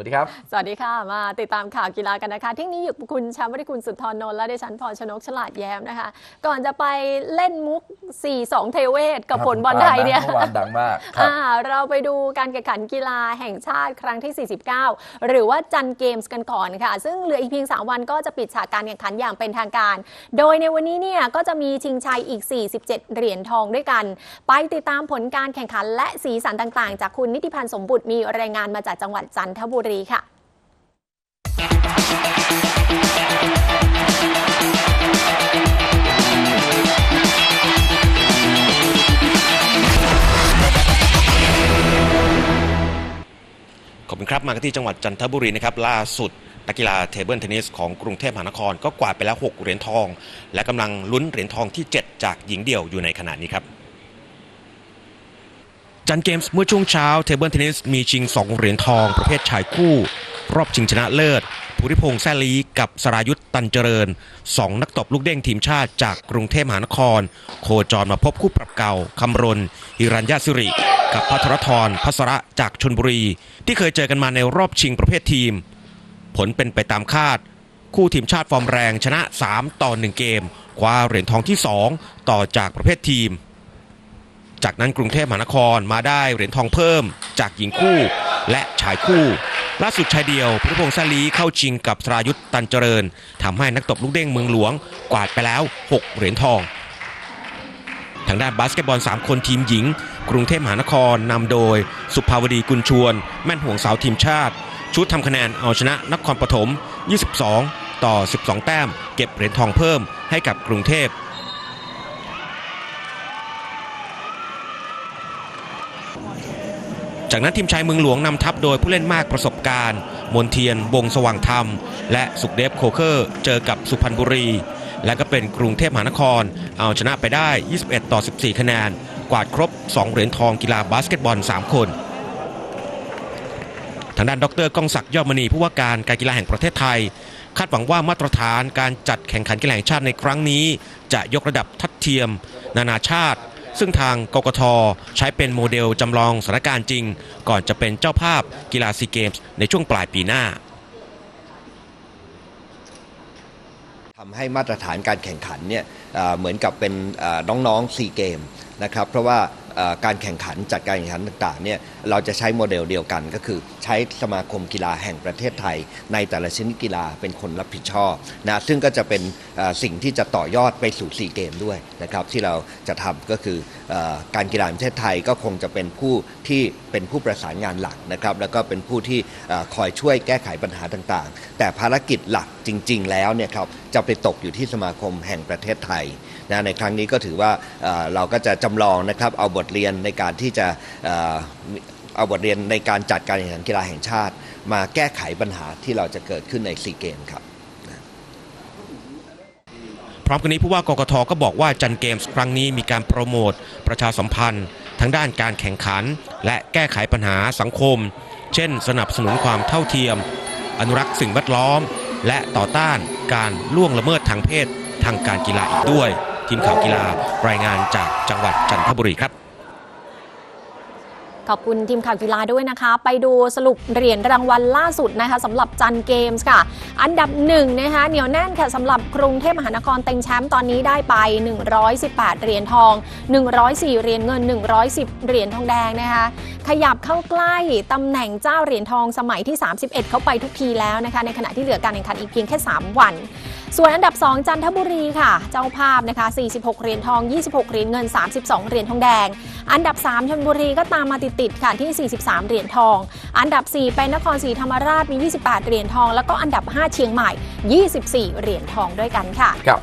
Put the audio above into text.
วัสดีครับ สวัสดีค่ะ มาติดตามข่าวกีฬากันนะคะที่นี้อยู่กับคุณชมป์วริคุณสุดทรนนท์และดิฉันพรชนกฉลาดแย้มนะคะ ก่อนจะไปเล่นมุก 4-2 เทเวศกับผลบอลไทยเนี่ยเมื่อวานดังมากครับอ่าเราไปดูการแข่งขันกีฬาแห่งชาติครั้งที่ 49 หรือว่าจันเกมส์กันก่อนค่ะ ซึ่งเหลืออีกเพียง 3 วันก็จะปิดฉากการแข่งขันอย่างเป็นทางการ โดยในวันนี้เนี่ยก็จะมีชิงชัยอีก 47 เหรียญทองด้วยกัน ไปติดตามผลการแข่งขันและสีสันต่างๆ จากคุณนิติพันธ์สมบุตรมีรายงานมาจากจังหวัดจันทบุรีค่ะ ขอบคุณครับมากที่จังหวัดจันทบุรีนะครับล่าสุดนักกีฬาเทเบิลเทนนิสของกรุงเทพมหานคร ก็กวาดไปแล้ว 6 เหรียญทอง และกำลังลุ้นเหรียญทองที่ 7 จากหญิงเดี่ยวอยู่ในขณะนี้ครับจันเกมส์เมื่อช่วงเช้าเทเบิลเทนนิสมีชิง 2 เหรียญทอง ประเภทชายคู่ รอบชิงชนะเลิศภูริพงษ์แซลีกับสรายุทธตันเจริญ 2 นักตบลูกเด้งทีมชาติจากกรุงเทพมหานคร โคจรมาพบคู่ปรับเก่าคำรณฮิรัญญาสิริ กับพัทรธรพัสระจากชนบุรี ที่เคยเจอกันมาในรอบชิงประเภททีม ผลเป็นไปตามคาด คู่ทีมชาติฟอร์มแรงชนะ 3 ต่อ 1 เกม คว้าเหรียญทองที่ 2 ต่อจากประเภททีม จากนั้นกรุงเทพมหานครมาได้เหรียญทองเพิ่ม จากหญิงคู่และชายคู่ ล่าสุดชายเดียวพุทธพงษ์ซาลีเข้าชิงกับสรายุทธ์ตันเจริญทำให้นักตบลูกเด้งเมืองหลวงกวาดไปแล้ว 6 เหรียญทอง ทางด้านบาสเกตบอล 3 คนทีมหญิง กรุงเทพมหานครนำโดย สุภาวดีกุลชวน แม่นห่วงสาวทีมชาติ ชุดทำคะแนนเอาชนะนครปฐม 22 ต่อ 12 แต้ม เก็บเหรียญทองเพิ่มให้กับกรุงเทพจากนั้นทีมชายเมืองหลวงนำทัพโดยผู้เล่นมากประสบการณ์ มนเทียน วงสว่างธรรม และสุขเดฟโคเคอร์ เจอกับสุพรรณบุรี และก็เป็นกรุงเทพมหานคร เอาชนะไปได้ 21 ต่อ 14 คะแนน กวาดครบ 2 เหรียญทองกีฬาบาสเกตบอล 3 คน ทางด้านดรก้องศักดิ์ยอดมณีผู้ว่าการการกีฬาแห่งประเทศไทย คาดหวังว่ามาตรฐานการจัดแข่งขันกีฬาแห่งชาติในครั้งนี้ จะยกระดับทัดเทียม นานาชาติ ซึ่งทางกกทใช้เป็นโมเดลจำลองสถานการณ์จริง ก่อนจะเป็นเจ้าภาพกีฬาซีเกมส์ในช่วงปลายปีหน้า ทำให้มาตรฐานการแข่งขันเนี่ยเหมือนกับเป็นน้องๆซีเกมนะครับเพราะว่าการแข่งขันจัดการแข่งขันต่างๆเนี่ยเราจะใช้โมเดลเดียวกันก็คือใช้สมาคมกีฬาแห่งประเทศไทย ในแต่ละชนิดกีฬาเป็นคนรับผิดชอบนะซึ่งก็จะเป็นสิ่งที่จะต่อยอดไปสู่ซีเกมด้วยนะครับที่เราจะทำก็คืออการกีฬาแห่งประเทศไทยก็คงจะเป็นผู้ที่เป็นผู้ประสานงานหลักนะครับแล้วก็เป็นผู้ที่อคอยช่วยแก้ไขปัญหาต่างๆ แต่ภารกิจหลักจริง ๆ แล้วเนี่ยครับจะไปตกอยู่ที่สมาคมแห่งประเทศไทยนะในครั้งนี้ก็ถือว่าเราก็จะจำลองนะครับเอาบทเรียนในการที่จะเอ่อเอาบทเรียนในการจัดการแข่งขันกีฬาแห่งชาติ มาแก้ไขปัญหาที่เราจะเกิดขึ้นในซีเกมครับพร้อมกันนี้ผู้ว่ากกทก็บอกว่าจันเกมส์ครั้งนี้มีการโปรโมท ประชาสัมพันธ์ทั้งด้านการแข่งขัน และแก้ไขปัญหาสังคม เช่น สนับสนุนความเท่าเทียม อนุรักษ์สิ่งแวดล้อม และต่อต้านการล่วงละเมิดทางเพศทางการกีฬาอีกด้วย ทีมข่าวกีฬารายงานจากจังหวัดจันทบุรีครับ ขอบคุณทีมข่าวกีฬาด้วยนะคะ ไปดูสรุปเหรียญรางวัลล่าสุดนะคะสำหรับจันเกมส์ค่ะ อันดับหนึ่งนะคะเหนียวแน่นค่ะสำหรับกรุงเทพมหานครเต็งแชมป์ตอนนี้ได้ไป 118 เหรียญทอง 104 เหรียญเงิน 110 เหรียญทองแดงนะคะขยับเข้าใกล้ตำแหน่งเจ้าเหรียญทองสมัยที่ 31 เข้าไปทุกทีแล้วนะคะ ในขณะที่เหลือการแข่งขันอีกเพียงแค่ 3 วัน ส่วนอันดับ 2 จันทบุรีค่ะ เจ้าภาพนะคะ 46 เหรียญทอง 26 เหรียญเงิน 32 เหรียญทองแดง อันดับ 3ชลบุรีก็ตามมาติดๆค่ะที่ 43 เหรียญทอง อันดับ 4 เป็นนครศรีธรรมราชมี 28 เหรียญทอง แล้วก็อันดับ 5 เชียงใหม่ 24 เหรียญทองด้วยกันค่ะครับ